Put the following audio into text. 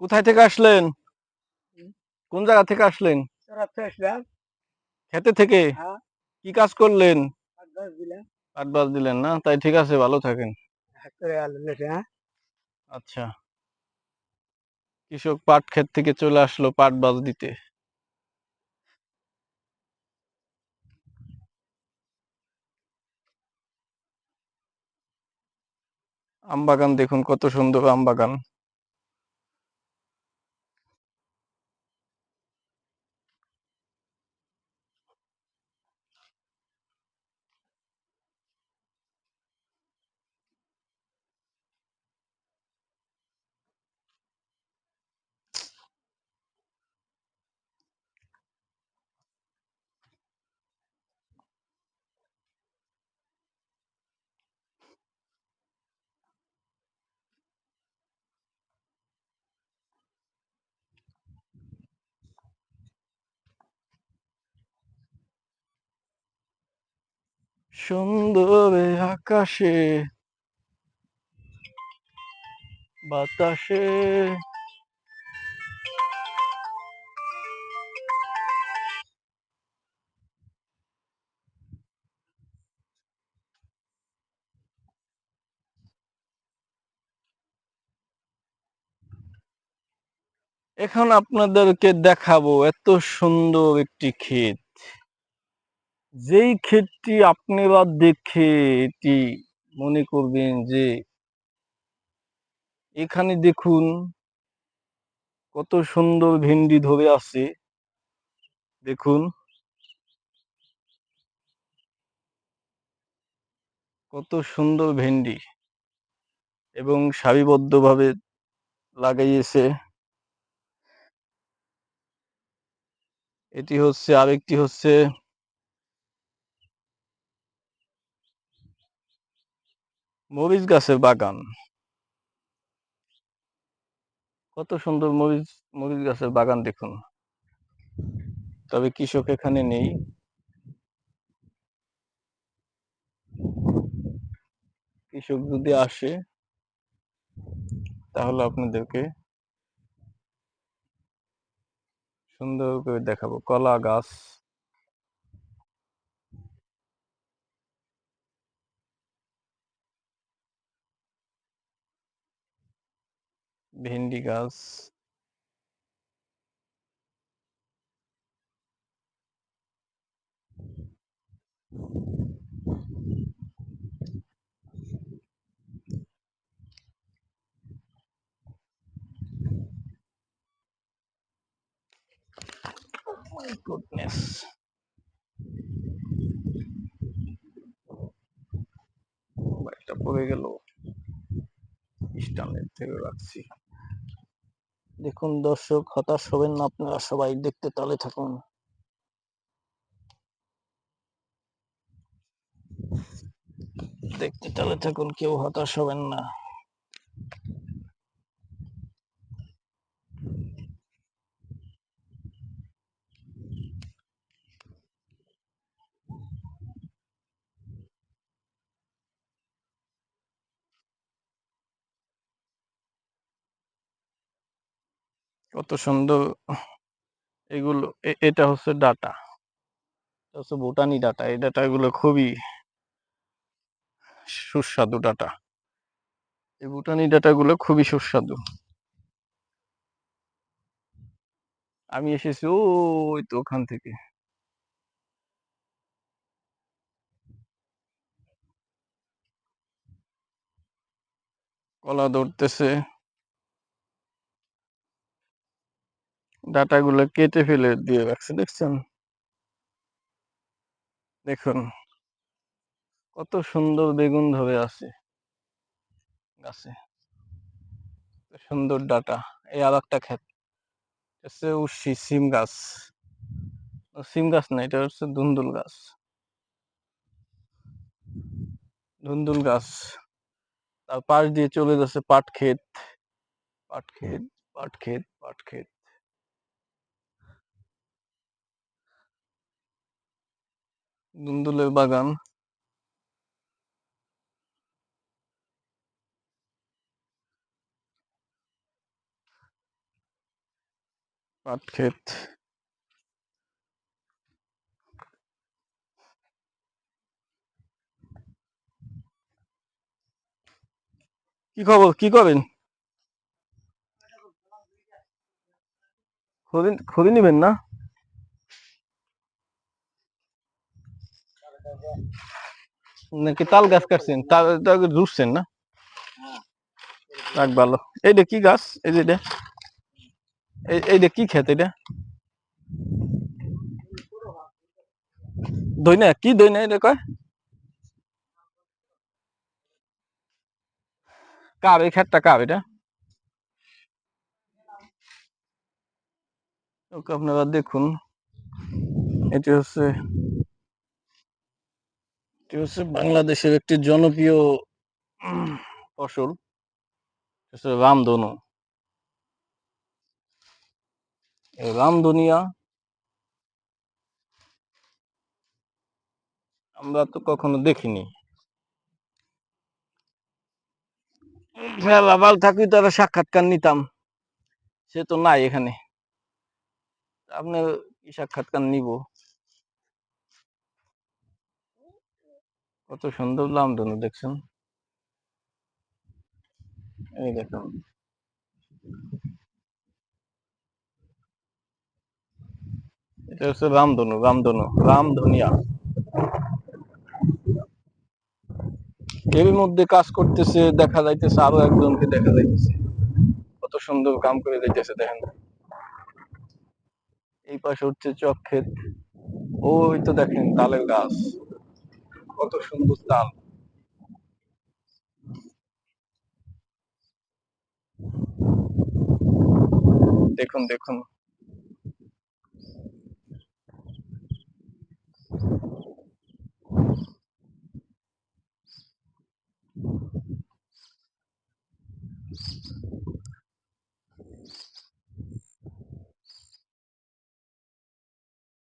কোথায় থেকে আসলেন? কোন জায়গা থেকে আসলেন? খেতে থেকে? হ্যাঁ। কি কাজ করলেন? আট বাজ দিলেন না? তাই ঠিক আছে ভালো থাকেন। হ্যাঁ। আচ্ছা। কৃষক পাট ক্ষেত থেকে চলে আসলো পাট বাজ দিতে। আম বাগান দেখুন কত সুন্দর আম সুন্দর আকাশে বাতাসে। এখন আপনাদেরকে দেখাবো এত সুন্দর একটি ক্ষেত। যেই ক্ষেতটি আপনারা দেখে এটি মনে করবেন যে এখানে দেখুন কত সুন্দর ভেন্ডি ধরে আছে। দেখুন। কত সুন্দর ভেন্ডি এবং সারিবদ্ধভাবে লাগাইয়েছে। এটি হচ্ছে আরেকটি হচ্ছে মরিচ গাছের বাগান। কত সুন্দর মরিচ মরিচ গাছের বাগান দেখুন। তবে কৃষক এখানে নেই। কৃষক যদি আসে, তাহলে আপনাদেরকে সুন্দর করে দেখাবো। কলা গাছ। ভেন্ডি গাছ। My goodness. মোবাইলটা পড়ে গেল। স্ট্যান্ডের থেকে রাখছি। দেখুন দর্শক, হতাশ হবেন না আপনারা সবাই, দেখতে তালে থাকুন। দেখতে তালে থাকুন, কেউ হতাশ হবেন না। কত সুন্দর। এগুলো এটা হচ্ছে ডাটা। এটা হচ্ছে ভুটানি ডাটা। এই ডাটা গুলো খুবই সুস্বাদু ডাটা। এই ভুটানি ডাটা গুলো খুবই সুস্বাদু। আমি এসেছি ওই তো ওখান থেকে। কলা ধরতেছে। ডাটা গুলো কেটে ফেলে দিয়ে রাখছে, দেখছেন? দেখুন, কত সুন্দর বেগুন ধরে আছে গাছে। সুন্দর ডাটা, এই আর একটা ক্ষেত। হচ্ছে উশি সিম গাছ। সিম গাছ না, এটা হচ্ছে ধুন্দুল গাছ। ধুন্দুল গাছ। তার পাশ দিয়ে চলে যাচ্ছে পাট ক্ষেত পাট ক্ষেত পাট ক্ষেত পাট ক্ষেত ধুন্দুলের বাগান। পাট ক্ষেত। কি খবর? কি করেন খড়ি খড়ি নিবেন না? নাকি তাল গাছ কাটছেন? তাল রুটছেন না? যাক ভালো। এইটা কি গাছ? এই যে এই এইটা কি ক্ষেত এটা? দইনা? কি দইনা এটা কয়? কার? এই ক্ষেতটা কার এটা? ওকে, আপনারা দেখুন। এটি হচ্ছে এটি হচ্ছে বাংলাদেশের একটি জনপ্রিয় ফসল। রামধনু। রামধনিয়া আমরা তো কখনো দেখিনি। লাভাল থাকলে তারা সাক্ষাৎকার নিতাম। সে তো নাই এখানে। আপনার কি সাক্ষাৎকার নিব? কত সুন্দর রামধনু দেখছেন? এই দেখুন। এটা হচ্ছে রামধনু রামধনু, রামধনিয়া। এর মধ্যে কাজ করতেছে, দেখা যাইতেছে আরও একজনকে দেখা যাইতেছে। কত সুন্দর কাম করে যাইতেছে, দেখেন। এই পাশে হচ্ছে চক ক্ষেত ওই তো দেখেন, তালের গাছ। কত সুন্দর তাল দেখুন দেখুন।